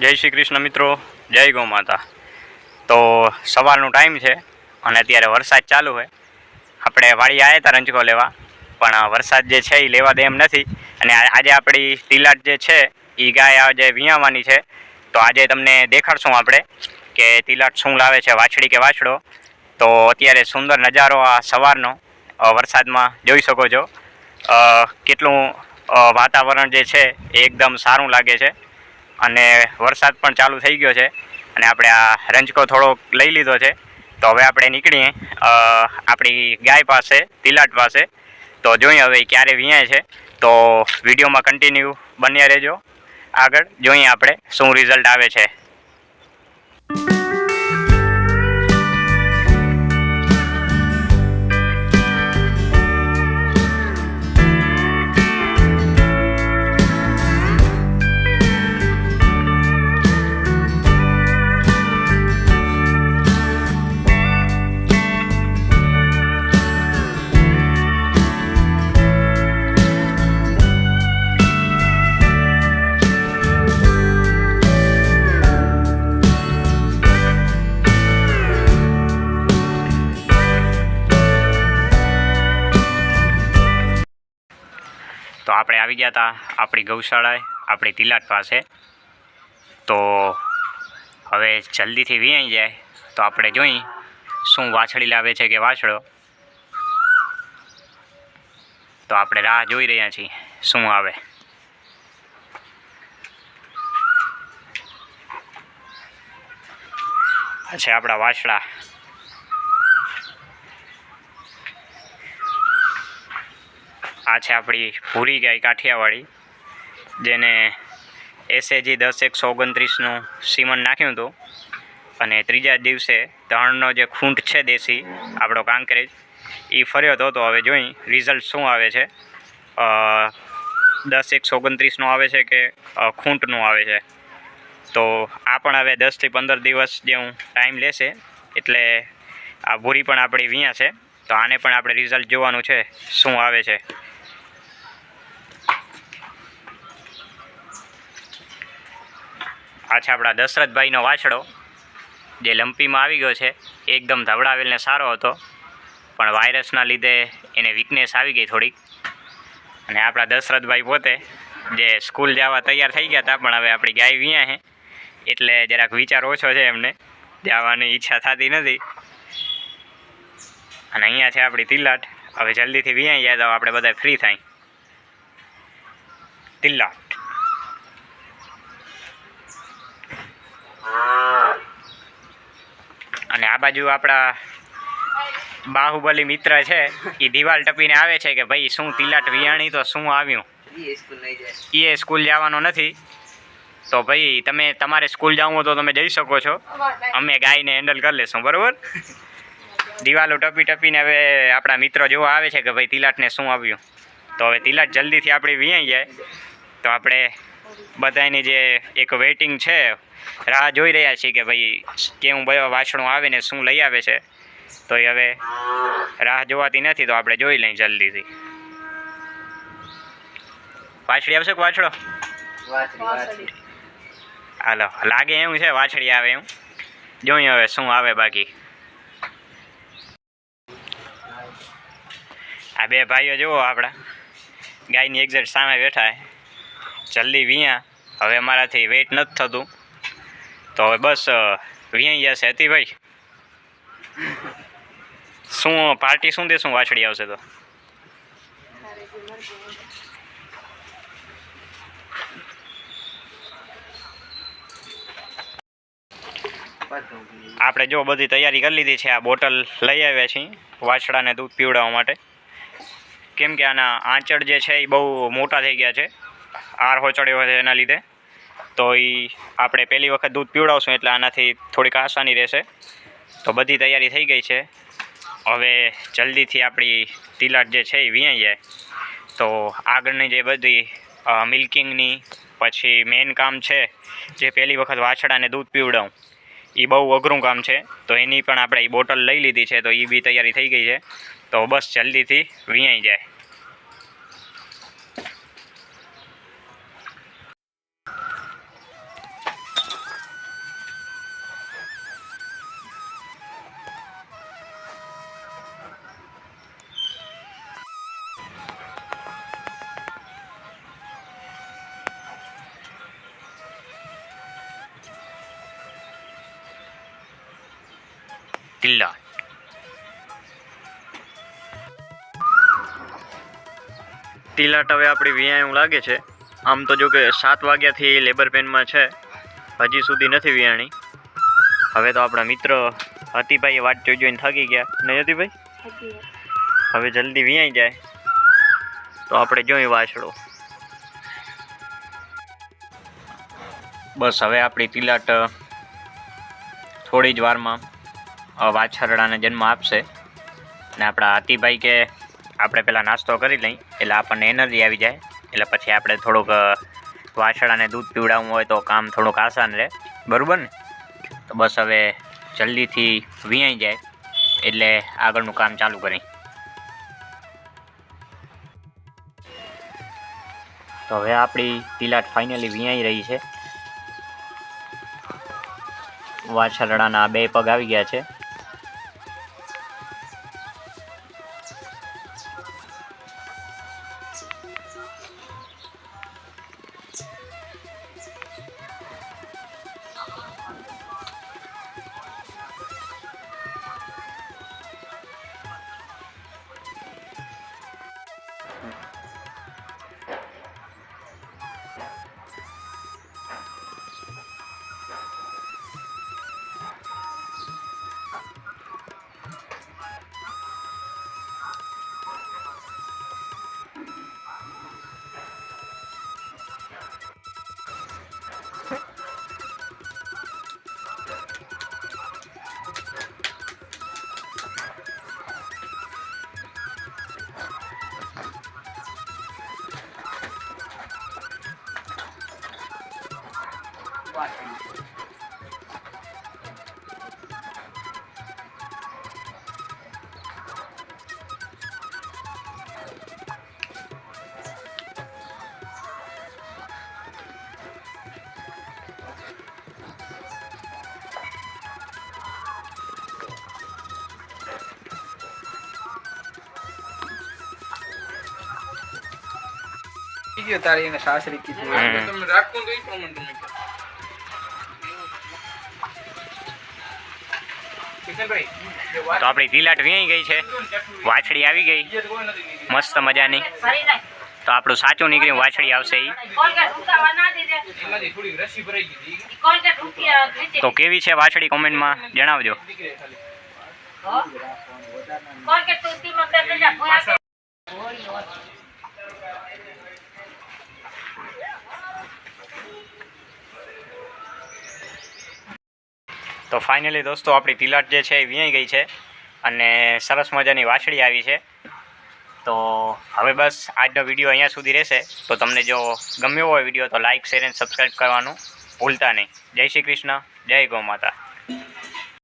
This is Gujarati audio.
જય શ્રી કૃષ્ણ મિત્રો, જય ગૌ માતા. તો સવારનો ટાઈમ છે અને અત્યારે વરસાદ ચાલુ હોય આપણે વાળી આવ્યા હતા રંજકો લેવા, પણ વરસાદ જે છે એ લેવા દે એમ નથી. અને આજે આપણી તિલાટ જે છે એ ગાય આજે વિયાવાની છે. તો આજે તમને દેખાડશું આપણે કે તિલાટ શું લાવે છે, વાછડી કે વાછડો. તો અત્યારે સુંદર નજારો આ સવારનો વરસાદમાં જોઈ શકો છો. કેટલું વાતાવરણ જે છે એ એકદમ સારું લાગે છે. અને વરસાદ પણ ચાલુ થઈ ગયો છે. અને આપણે આ રંજકો થોડોક લઈ લીધો છે. તો હવે આપણે નીકળીએ આપણી ગાય પાસે, તિલાટ પાસે. તો જોઈએ હવે ક્યારે વિયાય છે. તો વિડીયોમાં કન્ટિન્યુ બન્યા રહેજો. આગળ જોઈએ આપણે શું રિઝલ્ટ આવે છે. તો આપણે આવી ગયા હતા આપણી ગૌશાળાએ, આપણી તિલાટ પાસે. તો હવે જલ્દીથી વિયાઈ જાય. તો આપણે જોઈ શું વાછડી લાવે છે કે વાછડો. તો આપણે રાહ જોઈ રહ્યા છીએ શું આવે. છે આપણા વાછડા. આ છે આપણી ભૂરી ગાય કાઠિયાવાડી, જેને એસએજી દસ એકસો ઓગણત્રીસનું સીમન નાખ્યું હતું. અને ત્રીજા દિવસે ધણનો જે ખૂંટ છે દેશી, આપણો કાંકરેજ એ ફર્યો હતો તો હવે જોઈ રિઝલ્ટ શું આવે છે. દસ એકસો ઓગણત્રીસનું આવે છે કે ખૂંટનું આવે છે. તો આ પણ હવે દસથી પંદર દિવસ જેવું ટાઈમ લેશે, એટલે આ ભૂરી પણ આપણી વિયા છે. તો આને પણ આપણે રિઝલ્ટ જોવાનું છે, શું આવે છે. આ છે આપણા દશરથભાઈનો વાછડો, જે લંપીમાં આવી ગયો છે, એકદમ ધવડાવેલને સારો હતો. પણ વાયરસના લીધે એને વીકનેસ આવી ગઈ થોડીક. અને આપણા દશરથભાઈ પોતે જે સ્કૂલ જવા તૈયાર થઈ ગયા હતા, પણ હવે આપણી ગાય વ્યાં છે. એટલે જરાક વિચાર ઓછો છે એમને. જવાની ઈચ્છા થતી નથી. અને અહીંયા છે આપણી તિલાટ હવે જલ્દીથી વ્યાં જાય તો આપણે બધા ફ્રી થાય. તિલાટ અને આ બાજુ આપણા બાહુબલી મિત્ર છે એ દિવાલ ટપીને આવે છે કે ભાઈ શું તિલાટ વિયાણી તો શું આવ્યું? એ સ્કૂલ જવાનો નથી. તો ભાઈ તમે તમારે સ્કૂલ જવું તો તમે જઈ શકો છો. અમે ગાયને હેન્ડલ કરી લેશું બરાબર? દિવાલો ટપી ટપીને હવે આપણા મિત્રો જોવા આવે છે કે ભાઈ તિલાટને શું આવ્યું? તો હવે તિલાટ જલ્દીથી આપણી વિયાઈ જાય. તો આપણે બધાની જે એક વેઇટિંગ છે, રાહ જોઈ રહ્યા છીએ કે ભાઈ કેવું ભાઈ વાછણું આવે ને શું લઈ આવે છે. તો હવે રાહ જોવાતી નથી, તો આપણે જોઈ લઈએ જલ્દીથી. વાછડી આવશે કે વાછડો? હાલો, લાગે એવું છે, વાછડી આવે એવું જોઈએ હવે શું આવે બાકી. આ બે ભાઈઓ જુઓ આપણા. ગાયની એક્ઝેક્ટ સામે બેઠા છે. જલ્દી વિયા. હવે મારાથી વેઇટ નથી થતું. તો હવે બસ વિયાઈ જશે હતીભાઈ. શું, પાર્ટી શું દેશું વાછડી આવશે તો? આપણે જો બધી તૈયારી કરી લીધી છે, આ બોટલ લઈ આવ્યા છીએ, વાછડાને દૂધ પીવડાવવા માટે. કેમ કે આના આંચળ જે છે એ બહુ મોટા થઈ ગયા છે. આર હોચડ્યો છે એના લીધે. તો એ આપણે પહેલી વખત દૂધ પીવડાવશું એટલે આનાથી થોડીક આસાની રહેશે. તો બધી તૈયારી થઈ ગઈ છે. હવે જલ્દીથી આપણી તિલાટ જે છે એ વિયાઈ જાય. તો આગળની જે બધી મિલ્કિંગની પછી મેઇન કામ છે જે પહેલી વખત વાછડાને દૂધ પીવડાવું. એ બહુ અઘરું કામ છે. તો એની પણ આપણે એ બોટલ લઈ લીધી છે. તો એ બી તૈયારી થઈ ગઈ છે. તો બસ જલ્દીથી વિયાઈ જાય. તિલ્લા તિલાટ હવે આપણી વિયાયું લાગે છે. આમ તો જો કે સાત વાગ્યાથી લેબર પેનમાં છે. હજી સુધી નથી વિયાણી. હવે તો આપણા મિત્ર હતીભાઈ વાટ જોઈ જોઈને થાકી ગયા. નહીં હતીભાઈ? હવે જલ્દી વિયાઈ જાય. તો આપણે જોઈ વાછડો. બસ હવે આપણી તિલાટ થોડી જ વારમાં વાછરડાને જન્મ આપશે. ને આપણા હાથીભાઈ કે આપણે પહેલાં નાસ્તો કરી લઈ, એટલે આપણને એનર્જી આવી જાય. એટલે પછી આપણે થોડુંક વાછરડાને દૂધ પીવડાવવું હોય તો કામ થોડુંક આસાન રહે. બરાબર ને? તો બસ હવે જલ્દીથી વિયાઈ જાય, એટલે આગળનું કામ ચાલુ કરી. તો હવે આપણી તિલાટ ફાઇનલી વિયાઈ રહી છે. વાછરડાના બે પગ આવી ગયા છે. ગયો તારી એને સાસરી કીધું તો આપણી તિલાટ વિયાઈ ગઈ છે વાછડી આવી ગઈ. મસ્ત મજાની તો આપણું સાચું નીકળ્યું વાછડી આવશે એ. તો કેવી છે વાછડી કોમેન્ટમાં જણાવજો દીકરી ખાલી. તો ફાઇનલી દોસ્તો, આપણી તિલાટ જે છે એ વિયાઈ ગઈ છે અને સરસ મજાની વાછડી આવી છે. તો હવે બસ આજનો વીડિયો અહીંયા સુધી રહેશે. તો તમને જો ગમ્યો હોય વીડિયો તો લાઇક શેર એન્ડ સબસ્ક્રાઈબ કરવાનું ભૂલતા નહીં. જય શ્રી કૃષ્ણ, જય ગૌ માતા.